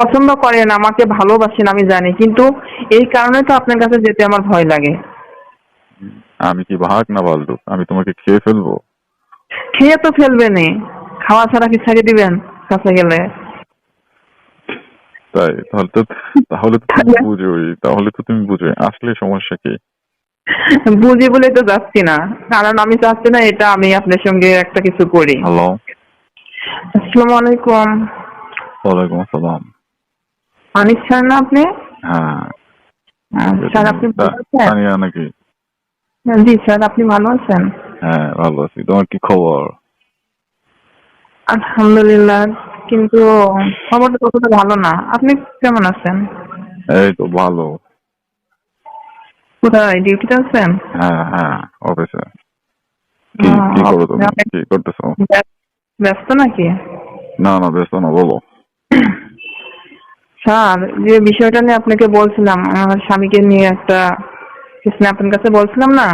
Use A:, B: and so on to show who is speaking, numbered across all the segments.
A: পছন্দ করেন আমাকে ভালোবাসেন আমি জানি। কিন্তু এই কারণে তো আপনার কাছে যেতে আমার ভয় লাগে।
B: আমি কি ভাগ না বালদু আমি তোমাকে খেয়ে ফেলব?
A: খেয়ে তো ফেলবেনই খাওয়া ছাড়া কি ছেড়ে দিবেন কাছে গেলে?
B: তাই তাহলে তো তাহলে তো তুমি বুঝোই তাহলে তো তুমি বুঝোই। আসলে সমস্যা কি?
A: বুঝি বলে তো যাচ্ছি না। কারণ আমি চাচ্ছি না এটা আমি আপনার সঙ্গে একটা কিছু করি।
B: হ্যালো
A: আসসালামু আলাইকুম।
B: ওয়ালাইকুম আসসালাম।
A: অনিক স্যার না আপনি?
B: হ্যাঁ।
A: স্যার আপনি
B: নাকি?
A: জি স্যার আপনি ভালো আছেন?
B: হ্যাঁ ভালো আছি। তোমার কি খবর?
A: আলহামদুলিল্লাহ কিন্তু খবরটা ততটা ভালো না। আপনি কেমন আছেন?
B: এই তো ভালো।
A: কোথায়? ডিউটিতে আছেন?
B: হ্যাঁ হ্যাঁ অফিসে। কি করো তুমি? কি করতেছো?
A: ব্যস্ত- ব্যস্ত নাকি?
B: না না ব্যস্ত না বলো।
A: স্যার যে বিষয়টা নিয়ে আপনাকে বলছিলাম আমার স্বামীকে নিয়ে একটা কিছু নিয়ে আপনার কাছে বলছিলাম না?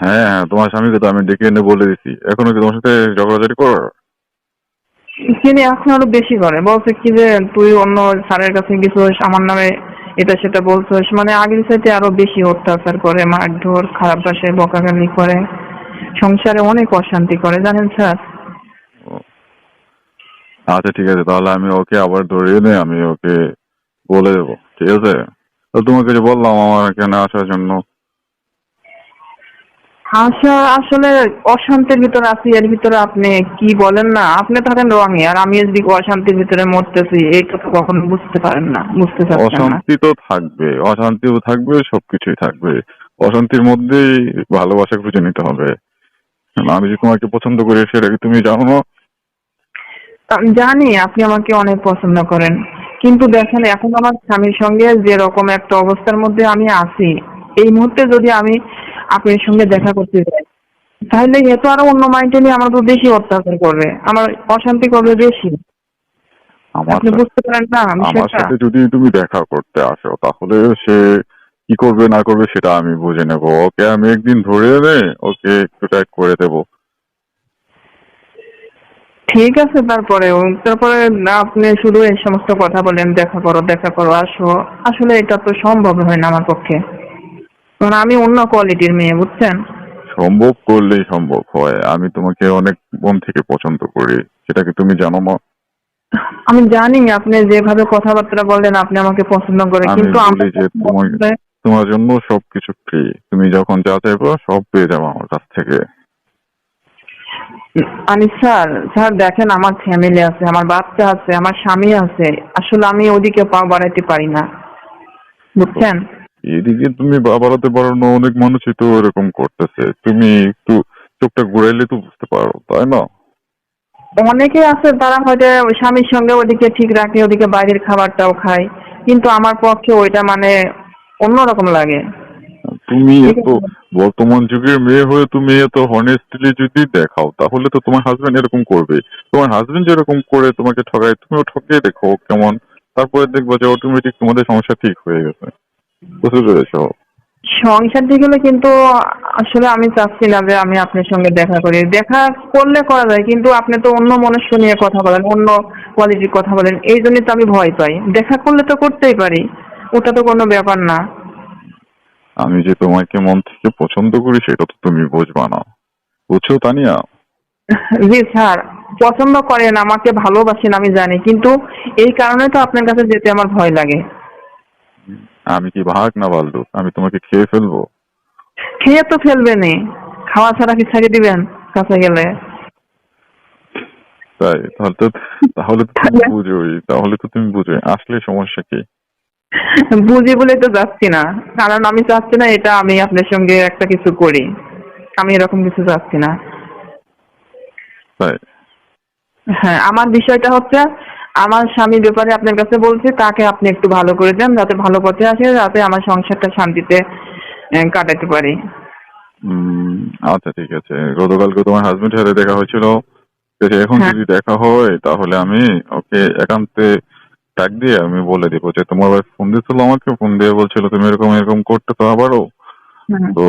B: হ্যাঁ হ্যাঁ তোমার স্বামীকে তো আমি ডেকে এনে বলে দিছি। এখনও কি তোমার সাথে ঝগড়াঝাটি করো?
A: তিনি এখন আরও বেশি করে। বলছে কি যে তুই অন্য স্যারের কাছে গেছিস আমার নামে এটা সেটা বলছিস। মানে আগের সাথে আরও বেশি অত্যাচার করে মারধর খারাপ ভাষায় বকাগালি করে। সংসারে অনেক অশান্তি করে জানেন স্যার?
B: আচ্ছা ঠিক আছে তাহলে আমি ওকে আবার ধরিয়ে নিয়ে আমি ওকে বলে দেবো ঠিক আছে? তো তোমাকে যে বললাম আমার এখানে আসার জন্য।
A: আচ্ছা আসলে অশান্তির ভিতরে আছি এর ভিতরে আপনি কি বলেন না? আপনি থাকেন রঙে আর আমি এদিকে অশান্তির ভিতরে মরতেছি এইটা তো কখনো বুঝতে পারেন না বুঝতে পারছেন না।
B: অশান্তি তো থাকবে অশান্তিও থাকবে সবকিছুই থাকবে। অশান্তির মধ্যেই ভালোবাসা খুঁজে নিতে হবে। আমি যে তোমাকে পছন্দ করি সেটা কি তুমি জানো না।
A: জানি আপনি আমাকে অনেক পছন্দ করেন। কিন্তু দেখেন এখন আমার স্বামীর সঙ্গে যেরকম একটা অবস্থার মধ্যে আমি আছি এই মুহূর্তে যদি আমি আপনার সঙ্গে দেখা করতে যাই তাহলে এ তো আরও অন্য মাইন্ডে নিয়ে আমার তো বেশি অত্যাচার করবে। আমার অশান্তি করবে বেশি।
B: আমার
A: আপনি বুঝতে পারেন না
B: আমার
A: বিষয়টা
B: সাথে যদি তুমি দেখা করতে আসো তাহলে সে কি করবে না করবে সেটা আমি বুঝে নেব। ওকে আমি একদিন ধরে এনে ওকে একটু ট্যাগ করে দেবো।
A: ঠিক আছে তারপরে তারপরে না আপনি শুধু এই সমস্ত কথা বলেন দেখা করো দেখা করো আসো। আসলে এটা তো সম্ভব হয় না আমার পক্ষে। কারণ আমি অন্য কোয়ালিটির মেয়ে বুঝছেন?
B: সম্ভব করলেই সম্ভব হয়। আমি তোমাকে অনেক মন থেকে পছন্দ করি। সেটা কি তুমি জানো না
A: আমি জানি আপনি যেভাবে কথাবার্তা বলেন আপনি আমাকে পছন্দ
B: করে
A: কিন্তু
B: বলি যে তোমার- তোমার জন্য সবকিছু ফ্রি তুমি যখন যা চাইব সব পেয়ে যাব আমার কাছ থেকে।
A: আমি স্যার স্যার দেখেন আমার ফ্যামিলি আছে আমার বাচ্চা আছে আমার স্বামী আছে। আসলে আমি ওদিকে পা বাড়াইতে পারি না। বুঝছেন?
B: এদিকে তুমি বাড়াতে পারো না অনেক মানুষই তো এরকম করতেছে। তুমি একটু চোখটা ঘুরাইলে তো বুঝতে পারো তাই না?
A: অনেকে আছে তারা হয়তো স্বামীর সঙ্গে ওদিকে ঠিক রাখে ওদিকে বাইরের খাবারটাও খায়। কিন্তু আমার পক্ষে ওইটা মানে অন্যরকম লাগে।
B: তুমি এত বর্তমান যুগের মেয়ে হয়ে তুমি এত হনেস্টলি যদি দেখাও তাহলে তো তোমার হাজবেন্ড এরকম করবে। তোমার হাজবেন্ড যেরকম করে তোমাকে ঠকায় তুমিও ঠকিয়ে দেখো কেমন। তারপরে দেখব যে অটোমেটিক তোমাদের সমস্যা ঠিক হয়ে গেছে। বুঝতে পেরেছ?
A: সংসার গেলে কিন্তু আসলে আমি চাচ্ছি না যে আমি আপনার সঙ্গে দেখা করি। দেখা করলে করা যায় কিন্তু আপনি তো অন্য মনুষ্য নিয়ে কথা বলেন অন্য কোয়ালিটির কথা বলেন এই জন্যই তো আমি ভয় পাই। দেখা করলে তো করতেই পারি ওটা তো কোনো ব্যাপার না।
B: আমি যে তোমাকে মন থেকে পছন্দ করি সেটা তো তুমি বুঝবা না। বুঝছ তানিয়া?
A: জি স্যার। পছন্দ করেন আমাকে ভালোবাসেন আমি জানি। কিন্তু এই কারণে তো আপনার কাছে যেতে আমার ভয় লাগে।
B: আমি কি ভাগ না বালদু? আমি তোমাকে খেয়ে ফেলব?
A: খেয়ে তো ফেলবেনই। খাওয়া ছাড়া কি ছেড়ে দিবেন কাছে গেলে?
B: তাই তাহলে তো তাহলে তো তুমি বুঝোই তাহলে তো তুমি বুঝোই। আসলে সমস্যা কি?
A: বুঝি বলে তো যাচ্ছি না। কারণ আমি চাচ্ছি না এটা আমি আপনার সঙ্গে একটা কিছু করি। আমি এরকম কিছু চাচ্ছি না। হ্যাঁ আমার বিষয়টা হচ্ছে আমার স্বামীর ব্যাপারে আপনার কাছে বলছি তাকে আপনি একটু ভালো করে দেন যাতে ভালো পথে আসে যাতে আমার সংসারটা শান্তিতে কাটাতে পারি।
B: আচ্ছা ঠিক আছে। গতকালকে তোমার হাজবেন্ড সাথে দেখা হয়েছিল। এখন
A: হ্যাঁ।
B: যদি দেখা হয় তাহলে আমি ওকে একান্তে ডাক দিয়ে আমি বলে দিব যে তোমার ভাই ফোন দিয়েছিল আমাকে ফোন দিয়ে বলছিল তুমি এরকম এরকম করতে তো আবারও। তো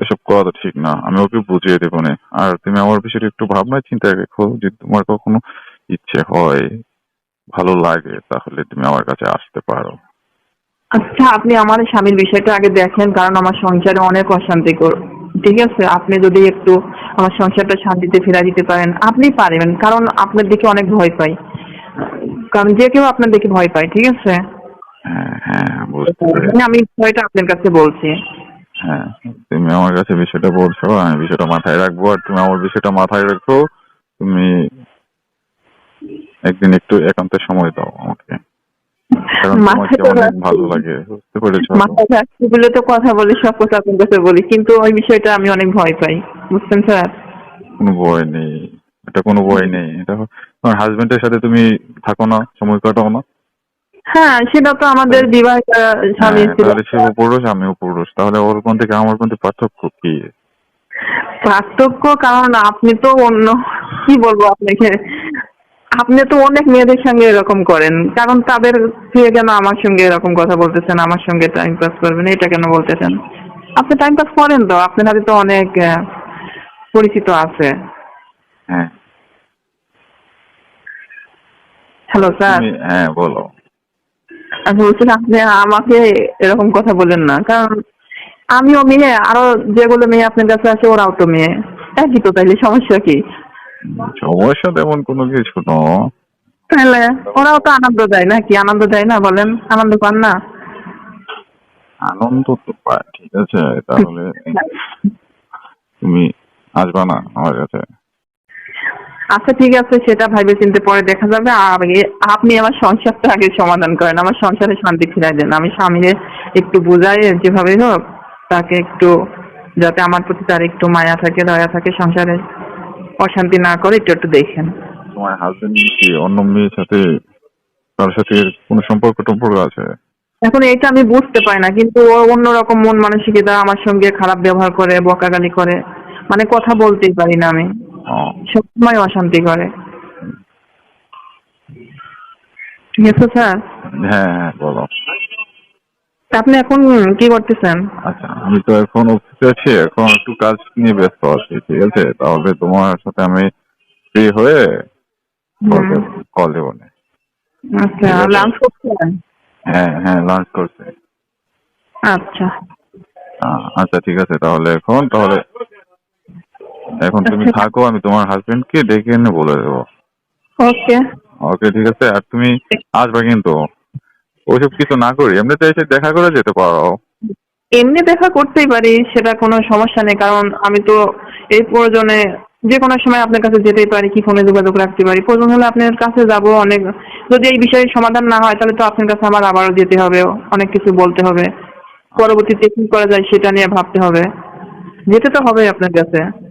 B: এসব করা তো ঠিক না আমি ওকে বুঝিয়ে দেবো না। আর তুমি আমার বিষয়টা একটু ভাবনা চিন্তায় রেখো যদি তোমার কখনো ইচ্ছে হয় ভালো লাগে তাহলে তুমি আমার কাছে আসতে পারো।
A: আচ্ছা আপনি আমার স্বামীর বিষয়টা আগে দেখেন কারণ আমার সংসারে অনেক অশান্তি কর- ঠিক আছে? আপনি যদি একটু আমার সংসারটা শান্তিতে ফেরা দিতে পারেন আপনি পারবেন কারণ আপনার দিকে অনেক ভয় পাই। কারণ যে কেউ আপনার দিকে ভয় পায় ঠিক আছে?
B: হ্যাঁ হ্যাঁ বুঝতে পেরেছি।
A: আমি বিষয়টা আপনার কাছে বলছি।
B: হ্যাঁ তুমি আমার কাছে বিষয়টা বলছো আমি বিষয়টা মাথায় রাখব আর তুমি আমার বিষয়টা মাথায় রাখো তুমি একদিন একটু একান্ত সময় দাও আমাকে। ভালো লাগে বুঝতে পেরেছ?
A: মাথায় রাখছি বলে তো কথা বলি সব কথা আপনার কাছে বলি কিন্তু ওই বিষয়টা আমি অনেক ভয় পাই বুঝছেন স্যার?
B: কোনো ভয় নেই। এটা কোনো ভয় নেই। এটা তোমার হাজবেন্ডের সাথে তুমি থাকো না সময় কাটাও না।
A: হ্যাঁ সেটা তো আমাদের বিবাহিত স্বামী
B: হ্যাঁ,
A: স্ত্রী
B: তাহলে সেও পুরুষ আমিও পুরুষ তাহলে ওর কোন থেকে আমার কোন থেকে পার্থক্য কি?
A: পার্থক্য কারণ আপনি তো অন্য কি বলব আপনাকে? আপনি তো অনেক মেয়েদের সঙ্গে এরকম করেন। কারণ তাদের কেন আমার সঙ্গে এরকম কথা বলতেছেন আমার সঙ্গে টাইম পাস করবেন এটা কেন বলতেছেন? আপনি টাইম পাস করেন তো আপনার হাতে তো অনেক পরিচিত আছে।
B: হ্যাঁ।
A: হ্যালো স্যার
B: হ্যাঁ বলো।
A: আমি বলছিলাম আপনি আমাকে এরকম কথা বলেন না। কারণ আমিও মেয়ে আরও যেগুলো মেয়ে আপনার কাছে আছে ওরাও তো মেয়ে। একই তো তাইলে সমস্যা কি?
B: সমস্যা তেমন কোনো কিছু না।
A: তাহলে ওরাও তো আনন্দ দেয় না কি? আনন্দ দেয় না বলেন? আনন্দ পান না?
B: আনন্দ তো পায় ঠিক আছে তাহলে তুমি আসবা না আমার কাছে।
A: আচ্ছা ঠিক আছে সেটা ভাইবে চিনতে পরে দেখা যাবে। আপনি আমার সংসারটা আগে সমাধান করেন। আমার সংসারে শান্তি ফিরাই দেন। আমি স্বামীরে একটু বুঝাই যেভাবে হোক তাকে একটু যাতে আমার প্রতি তার একটু মায়া থাকে দয়া থাকে সংসারে অশান্তি না করে একটু একটু দেখেন।
B: তোমার হাজবেন্ড কি অন্য মেয়ের সাথে তার সাথে কোনো সম্পর্ক টম্পর্ক আছে?
A: এখন এইটা আমি বুঝতে পারি না কিন্তু ও অন্যরকম মন মানসিকতা আমার সঙ্গে খারাপ ব্যবহার করে বকাগালি করে। মানে কথা বলতেই পারি না আমি। সবসময় অশান্তি করে। ঠিক আছে স্যার?
B: হ্যাঁ হ্যাঁ বলো।
A: আপনি এখন কি করতেছেন?
B: আচ্ছা আমি তো এখন অফিসে আছি এখন একটু কাজ নিয়ে ব্যস্ত আছি ঠিক আছে? তাহলে তোমার সাথে আমি ফ্রি হয়ে কল দেবো না।
A: আচ্ছা লাঞ্চ করছেন?
B: হ্যাঁ হ্যাঁ লাঞ্চ করছে।
A: আচ্ছা।
B: আচ্ছা ঠিক আছে তাহলে এখন তাহলে এখন তুমি। থাকো আমি তোমার হাজবেন্ডকে ডেকে এনে বলে দেবো।
A: ওকে।
B: ওকে ঠিক আছে? আর তুমি আসবে কিন্তু। ওইসব কিছু না করি। এমনিতে এসে দেখা করে যেতে পারো।
A: এমনি দেখা করতেই পারি সেটা কোনো সমস্যা নেই কারণ আমি তো এই প্রয়োজনে যে কোনো সময় আপনার কাছে যেতেই পারি কি ফোনে যোগাযোগ রাখতে পারি। প্রয়োজন হলে আপনার কাছে যাব অনেক। যদি এই বিষয়ে সমাধান না হয় তাহলে তো আপনার কাছে আমার আবারও যেতে হবে। অনেক কিছু বলতে হবে। পরবর্তীতে কি করা যায় সেটা নিয়ে ভাবতে হবে। যেতে তো হবে আপনার কাছে।